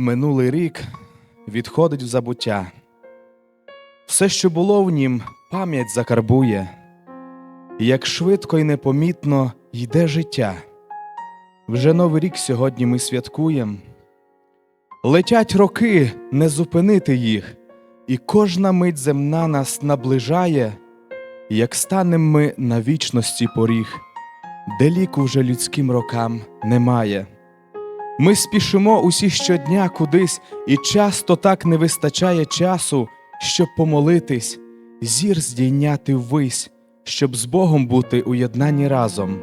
Минулий рік відходить в забуття. Все, що було в нім, пам'ять закарбує, як швидко і непомітно йде життя. Вже новий рік сьогодні ми святкуємо. Летять роки, не зупинити їх, і кожна мить земна нас наближає, як станем ми на вічності поріг, де ліку вже людським рокам немає. Ми спішимо усі щодня кудись, і часто так не вистачає часу, щоб помолитись, зір здійняти ввись, щоб з Богом бути уєднані разом.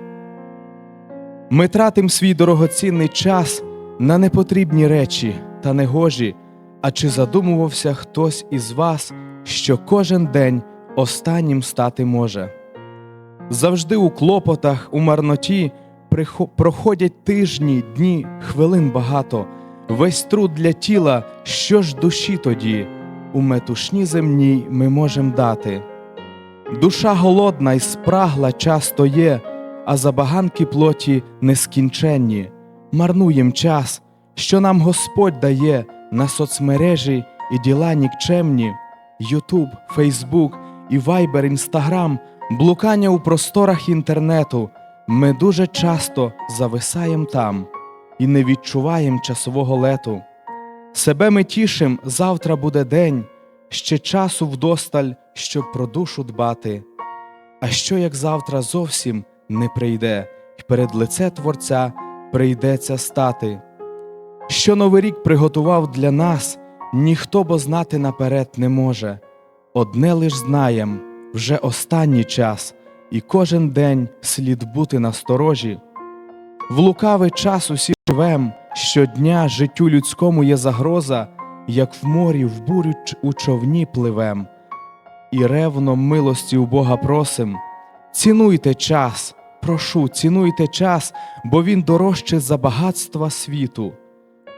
Ми тратим свій дорогоцінний час на непотрібні речі та негожі, а чи задумувався хтось із вас, що кожен день останнім стати може? Завжди у клопотах, у марноті проходять тижні, дні, хвилин багато, весь труд для тіла, що ж душі тоді, у метушні земній ми можем дати. Душа голодна й спрагла часто є, а забаганки плоті нескінченні. Марнуєм час, що нам Господь дає на соцмережі і діла нікчемні, Ютуб, Фейсбук і Вайбер, Інстаграм, блукання у просторах інтернету. Ми дуже часто зависаєм там і не відчуваєм часового лету. Себе ми тішим, завтра буде день, ще часу вдосталь, щоб про душу дбати. А що як завтра зовсім не прийде, й перед лице Творця прийдеться стати? Що новий рік приготував для нас, ніхто бо знати наперед не може. Одне лиш знаєм, вже останній час, і кожен день слід бути насторожі. В лукавий час усі живем, щодня життю людському є загроза, як в морі в бурю у човні пливем, і ревно милості у Бога просим. Цінуйте час, прошу, цінуйте час, бо він дорожче за багатства світу.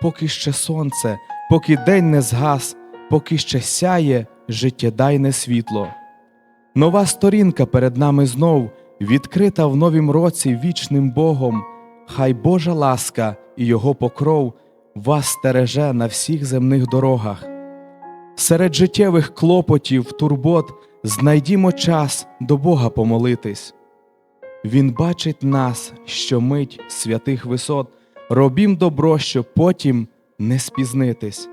Поки ще сонце, поки день не згас, поки ще сяє життєдайне світло. Нова сторінка перед нами знов, відкрита в новім році вічним Богом. Хай Божа ласка і Його покров вас стереже на всіх земних дорогах. Серед життєвих клопотів, турбот знайдімо час до Бога помолитись. Він бачить нас, що мить святих висот, робім добро, щоб потім не спізнитись.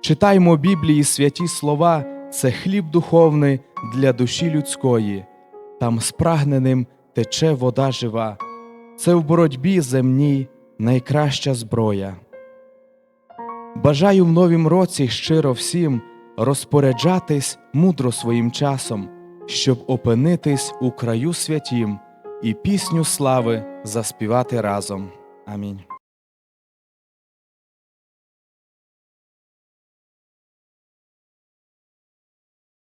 Читаймо Біблії святі слова, це хліб духовний для душі людської, там спрагненим тече вода жива, це в боротьбі земній найкраща зброя. Бажаю в новім році щиро всім розпоряджатись мудро своїм часом, щоб опинитись у краю святім і пісню слави заспівати разом. Амінь.